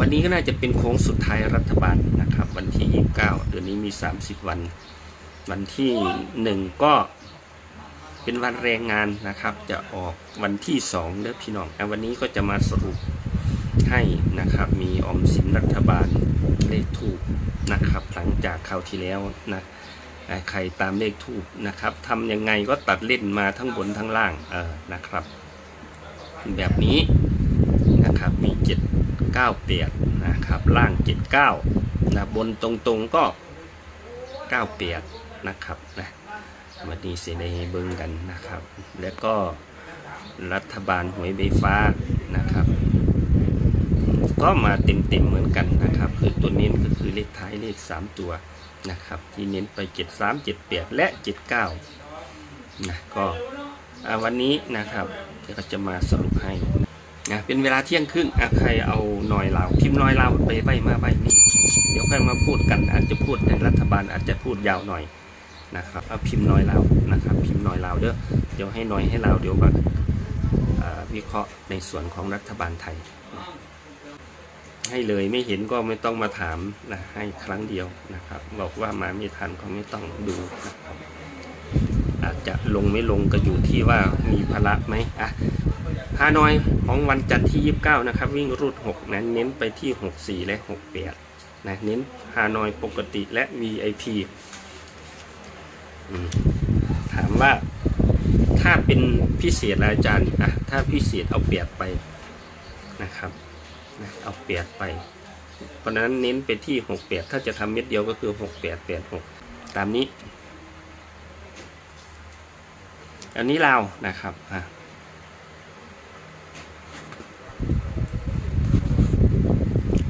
วันนี้ก็น่าจะเป็นโค้งสุดท้ายรัฐบาลนะครับ วันที่ 29 เดือนนี้มี 30 วัน วันที่ 1 ก็เป็นวันแรงงานนะครับ จะออกวันที่2เด้อพี่น้องนวันนี้ก็จะมาสรุปให้นะครับมีอมสินรัฐบาลเลขทูกนะครับ หลังจากคราวที่แล้วนะใครตามเลขทูกนะครับทำยังไงก็ตัดเล่นมาทั้งบนทั้งล่างเออนะครับ แบบนี้นะครับมีเจ็ด 98นะครับล่าง 79นะบนตรงๆก็ 98นะครับนะวันนี้สิในเบิ้งกันนะครับ แล้วก็รัฐบาลหวยใบฟ้านะครับ ก็มาเต็มๆเหมือนกันนะครับ คือตัวนี้ก็คือเลขท้ายเลข 3 ตัวนะครับ ที่เน้นไป 73 78 และ 79นะก็วันนี้นะครับก็จะมาสรุปให้ นะเป็นเวลาเที่ยงครึ่งใครเอาหน่อยเราพิมพ์หน่อยเราไปใบมาใบนี้ เดี๋ยวค่มาพูดกันอาจจะพูดในรัฐบาลอาจจะพูดยาวหน่อยนะครับเอาพิมพ์หน่อยเรานะครับ พิมพ์หน่อยเราเด้อเดี๋ยวให้หน่อยให้เราเดี๋ยวมาอ่าวิเคราะห์ในส่วนของรัฐบาลไทย ให้เลยไม่เห็นก็ไม่ต้องมาถามนะให้ครั้งเดียวนะครับ บอกว่ามาไม่ทันก็ไม่ต้องดูนะครับอาจจะลงไม่ลงก็อยู่ที่ว่ามีภาระไหมอะ ฮานอยของวันจันทร์ที่ 29 นะครับ วิ่งรูด 6นั้นเน้นไปที่ 64 และ 68 นะ เน้นฮานอยปกติและ VIP อืมถามว่าถ้าเป็นพิเศษอาจารย์อะถ้าพิเศษเอาเปียบไปนะครับนะเอาเปียบไป เพราะนั้นเน้นไปที่ 68 ถ้าจะทำเม็ดเดียวก็คือ 68 86 ตามนี้ อันนี้เราวนะครับอะ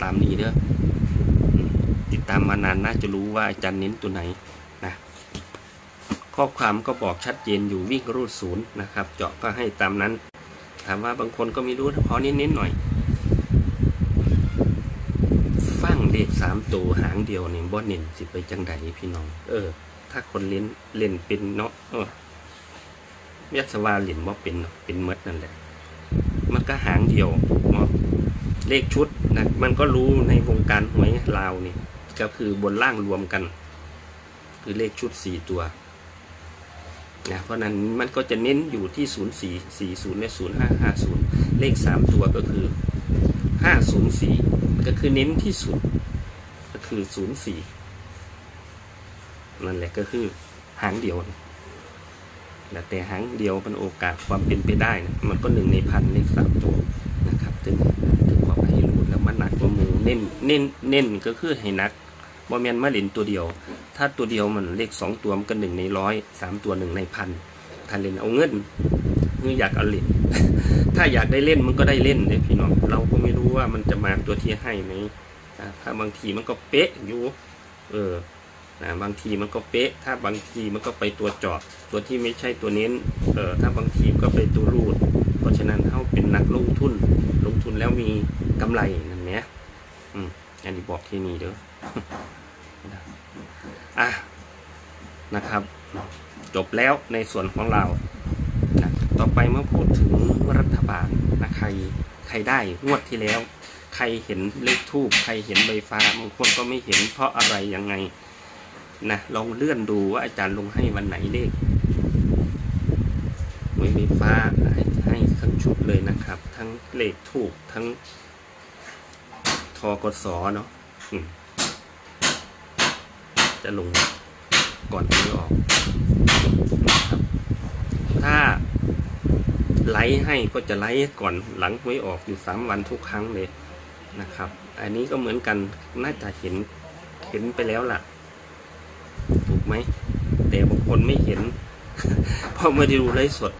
ามนี้เด้อติดตามมานานน่าจะรู้ว่าอาจารย์เน้นตัวไหนนะข้อความก็บอกชัดเจนอยู่วิ่งรูดศูนย์นะครับ เจาะก็ให้ตามนั้น ถามว่าบางคนก็ไม่รู้ขอเน้นๆหน่อย ฟังเลขสามตัวหางเดียวเนี่ยบ่เน้นสิไปจังใดพี่น้อง เออ ถ้าคนเล่นเล่นเป็นเนาะเออเวียสวาเหรียญว่เป็นเป็นเมดนั่นแหละ มันก็หางเดียวเนาะ เลขชุดนะมันก็รู้ในวงการหวยลาวนี่ก็คือบนล่างรวมกัน คือเลขชุดสี่ตัวนะเพราะนั้นมันก็จะเน้นอยู่ที่ศูนย์สี่สี่ศูนย์และศูนย์ห้าห้าศูนย์เลขสามตัวก็คือห้าศูนย์สี่ก็คือเน้นที่สุด ก็คือศูนย์สี่นั่นแหละก็คือหางเดียวแต่แต่หางเดียวมันโอกาสความเป็นไปได้นะมันก็หนึ่งในพันเลขสามตัว เน้นเน้นเน้นก็คือให้นักบอแมนมาเล่นตัวเดียว ถ้าตัวเดียวมันเลขสองตัวมันก็หนึ่งในร้อยสามตัวหนึ่งในพันถ้าเล่นเอาเงินคืออยากเอาเล่น ถ้าอยากได้เล่นมันก็ได้เล่นเลยพี่น้องเราก็ไม่รู้ว่ามันจะมาตัวที่ให้ไหมถ้าบางทีมันก็เป๊ะอยู่ เออนะบางทีมันก็เป๊ะ ถ้าบางทีมันก็ไปตัวจาะตัวที่ไม่ใช่ตัวเน้น เออถ้าบางทีก็ไปตัวรูด เพราะฉะนั้นเขาเป็นนักลงทุน ลงทุนแล้วมีกำไรนั่นเนี้ย อืมอันนี้บอกที่นี่เด้ออะนะครับ จบแล้วในส่วนของเรานะต่อไปเมื่อพูดถึงรัฐบาลนะใครใครได้งวดที่แล้ว ใครเห็นเลขทูบใครเห็นใบฟ้าบางคนก็ไม่เห็นเพราะอะไรยังไงนะลองเลื่อนดูว่าอาจารย์ลงให้วันไหนเลขหวยไฟฟ้าให้ทั้งชุดเลยนะครับ ทั้งเลขถูกทั้ง ทอกดสเนาะจะลงก่อนที่ออกครับ ถ้าไลฟ์ให้ก็จะไลฟ์ก่อนหลังหวยออกอยู่สามวันทุกครั้งเลยนะครับ อันนี้ก็เหมือนกันน่าจะเห็นเห็นไปแล้วล่ะ ถูกไหม แต่บางคนไม่เห็นเพราะไม่ได้ดูไลฟ์สด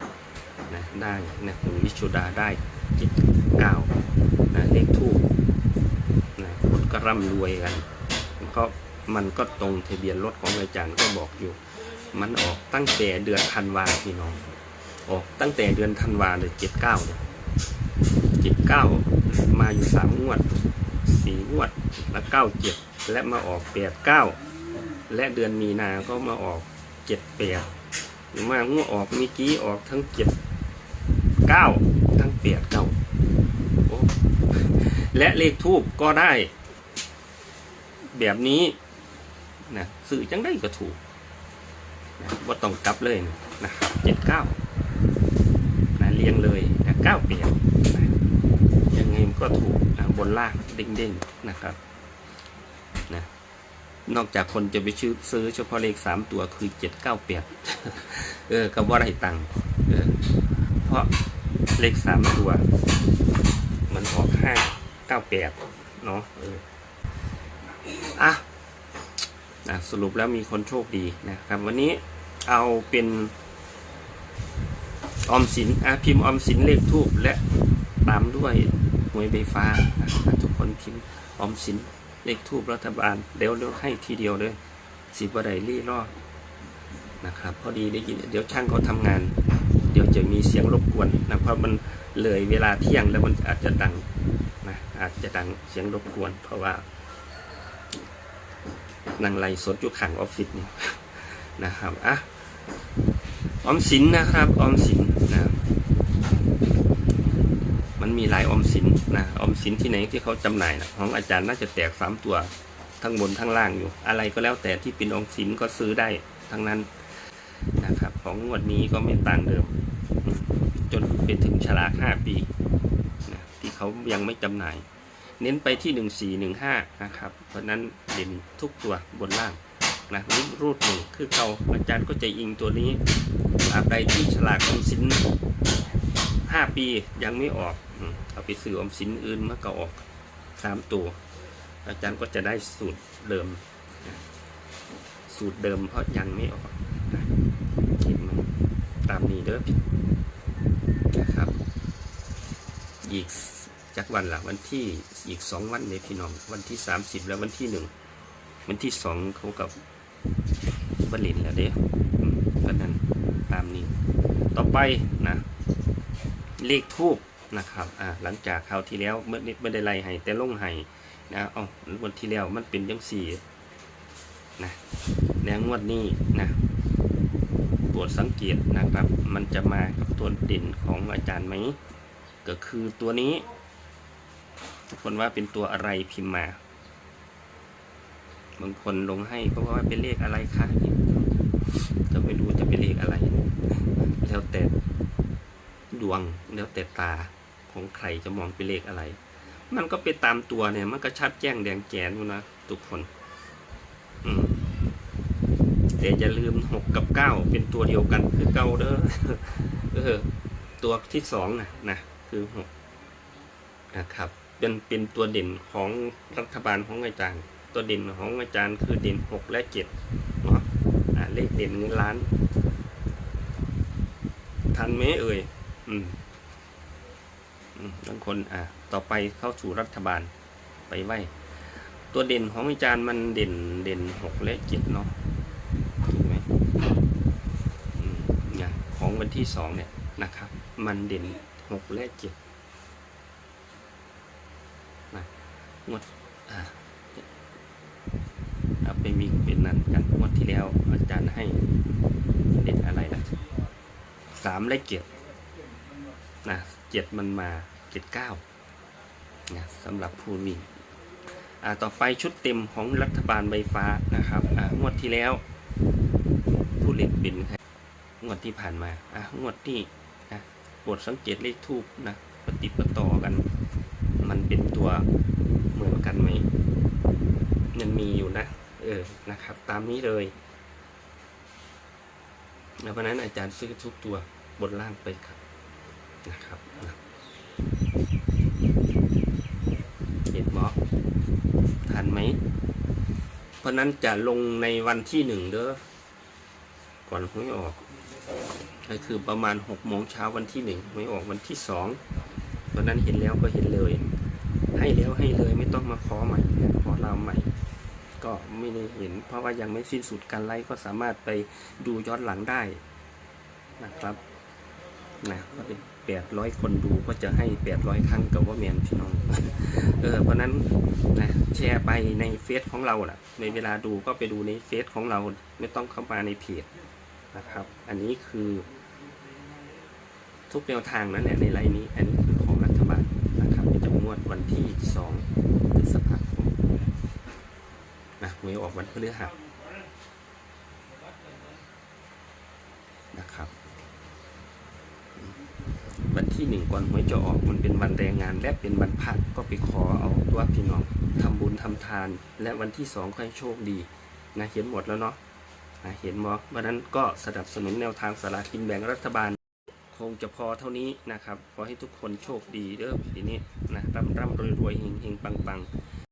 นะได้นะคุณวิชุดาได้จิตเก้านะเลขทูบนะคนก็ ร่ำรวยกันเพราะมันก็ตรงทะเบียนรถของอาจารย์ก็บอกอยู่ มันออกตั้งแต่เดือนธันวาพี่น้อง ออกตั้งแต่เดือนธันวาเลยเจ็ดเก้าเนี่ยเจ็ดเก้ามาอยู่สามงวดสี่งวดแล้วเก้าเจ็ดและมาออกแปดเก้าและเดือนมีนาก็มาออกเจ็ดแปดมางวดออกเมื่อกี้ออกทั้งเจ็ดเก้าทั้งแปดเก้าและเลขทูบก็ได้ แบบนี้นะสื่อจังได้ก็ถูกนะว่าต้องกลับเลยนะครับเจ็ดเก้านะเรียงเลยนะเก้าเปลี่ยนนะยังไงมันก็ถูกนะบนล่างเด้งๆนะครับนะนอกจากคนจะไปซื้อซื้อเฉพาะเลขสามตัวคือเจ็ดเก้าเปลี่ยนเออก็ว่าไรตังเออเพราะเลขสามตัว มันออกห้าเก้าแปดเนาะเออ อะนะสรุปแล้วมีคนโชคดีนะครับ วันนี้เอาเป็นออมสินอะพิมพ์ออมสินเลขทูบและตามด้วยหวยใบฟ้าทุกคนพิมพ์ออมสินเลขทูบรัฐบาลเดี๋ยวเดี๋ยวให้ทีเดียวเลยสิบวันใดรี่รอดนะครับ พอดีได้ยินเดี๋ยวช่างเขาทำงาน เดี๋ยวจะมีเสียงรบกวนนะเพราะมันเลยเวลาเที่ยงแล้วมันอาจจะดังนะอาจจะดังเสียงรบกวน เพราะว่า นั่งไลสดอยู่ขังออฟฟิศเนี่ยนะครับอะออมสินนะครับออมสินนะมันมีหลายออมสินนะออมสินที่ไหนที่เขาจำหน่ายนะของอาจารย์น่าจะแตกสามตัวทั้งบนทั้งล่างอยู่ อะไรก็แล้วแต่ที่เป็นออมสินก็ซื้อได้ทั้งนั้นนะครับ ของงวดนี้ก็ไม่ต่างเดิม จนไปถึงชราห้าปีนะที่เขายังไม่จำหน่าย เน้นไปที่หนึ่งสี่หนึ่งห้านะครับ เพราะนั้นเด่นทุกตัวบนล่างนะรูดรูดหนึ่งคือเขาอาจารย์ก็จะอิงตัวนี้อาไปที่ฉลากอมสินห้าปียังไม่ออกเอาไปซื้ออมสินอื่นมันก็ออกสามตัว อาจารย์ก็จะได้สูตรเดิม สูตรเดิมเพราะยังไม่ออกเห็นมันตามนี้เด้อนะครับอีก วันละวันที่อีกสองวันเนี่ยพี่น้อง วันที่สามสิบแล้ววันที่หนึ่งวันที่สองเขากับบรินแล้วเด้ก็นั้นตามนี้ ต่อไปนะเลขทูบนะครับอ่าหลังจากคราวที่แล้วเมื่อไม่ได้ไล่ให้แต่ลงให้นะเอ๋อวันที่แล้วมันเป็นยังสี่นะแล้วงวดนี้นะโปรดสังเกตนะครับ มันจะมากับตัวเด่นของอาจารย์ไหมก็คือตัวนี้ ทุกคนว่าเป็นตัวอะไรพิมพ์มา บางคนลงให้ก็ว่าเป็นเลขอะไรคะก็ไม่รู้จะเป็นเลขอะไร แล้วแต่ดวงแล้วแต่ตาของใครจะมองเป็นเลขอะไร มันก็เป็นตามตัวเนี่ย มันก็ชัดแจ้งแดงแจนอยู่นะทุกคน อืมแต่อย่าลืมหกกับเก้าเป็นตัวเดียวกันคือเก้าเด้อเออตัวที่สองนะนะคือหกนะครับ เป็นเป็นตัวเด่นของรัฐบาลของอาจารย์ ตัวเด่นของอาจารย์คือเด่นหกและเจ็ดเนาะเลขเด่นเงินล้าน ทันไหมเอ่ยอืมอืมบางคนอ่าต่อไปเข้าสู่รัฐบาลไปไหวตัวเด่นของอาจารย์มันเด่นเด่นหกและเจ็ดเนาะถูกไหมอืมอย่างของวันที่สองเนี่ยนะครับ มันเด่นหกและเจ็ดนะ งวดอ่าเอาไปวิ่งเป็นนั้นกันงวดที่แล้ว อาจารย์ให้เด่นอะไรนะสามและเจ็ดนะเจ็ดมันมาเจ็ดเก้านะสำหรับผู้วิ่งอ่าต่อไปชุดเต็มของรัฐบาลใบฟ้านะครับอ่างวดที่แล้วผู้เล่นเป็นใครงวดที่ผ่านมาอะงวดนี้นะโปรดสังเกตเลขทูบนะปฏิปต่อกัน มันเป็นตัว เหมือนกันไหมมันมีอยู่นะ เออ นะครับ ตามนี้เลยแล้วเพราะนั้นอาจารย์ซื้อทุกตัวบนล่างไปครับ นะครับนะเห็นบอทันไหม เพราะนั้นจะลงในวันที่หนึ่งเด้อ ก่อนหวยออก ก็คือประมาณหกโมงเช้าวันที่หนึ่งหวยออกวันที่สองตอนนั้นเห็นแล้วก็เห็นเลย ให้แล้วให้เลยไม่ต้องมาขอใหม่ขอเราใหม่ ก็ไม่ได้เห็น เพราะว่ายังไม่สิ้นสุดการไลฟ์ก็สามารถไปดูย้อนหลังได้นะครับนะก็เป็นแปดร้อยคนดูก็จะให้แปดร้อยครั้งกับว่าแมนพี่น้อง เออเพราะนั้นนะแชร์ไปในเฟซของเราแหละในเวลาดูก็ไปดูในเฟซของเราไม่ต้องเข้ามาในเพจนะครับ อันนี้คือ ทุกแนวทางนั่นแหละในไลน์นี้ อันนี้ ดวันที่สองพฤษภาคมนะหวยออกวันพฤหัสนะครับ วันที่หนึ่งก่อนหวยจะออกมันเป็นวันแรงงาน และเป็นวันพักก็ไปขอเอาตัวพี่น้องทำบุญทำทาน และวันที่สองค่อยโชคดีนะเห็นหมดแล้วเนาะนะเห็นมอวันนั้นก็สนับสนุนแนวทางสลากินแบ่งรัฐบาล คงจะพอเท่านี้นะครับ ขอให้ทุกคนโชคดีเด้อทีนี้นะร่ำร่ำรวยรวยเฮงเฮงปังปัง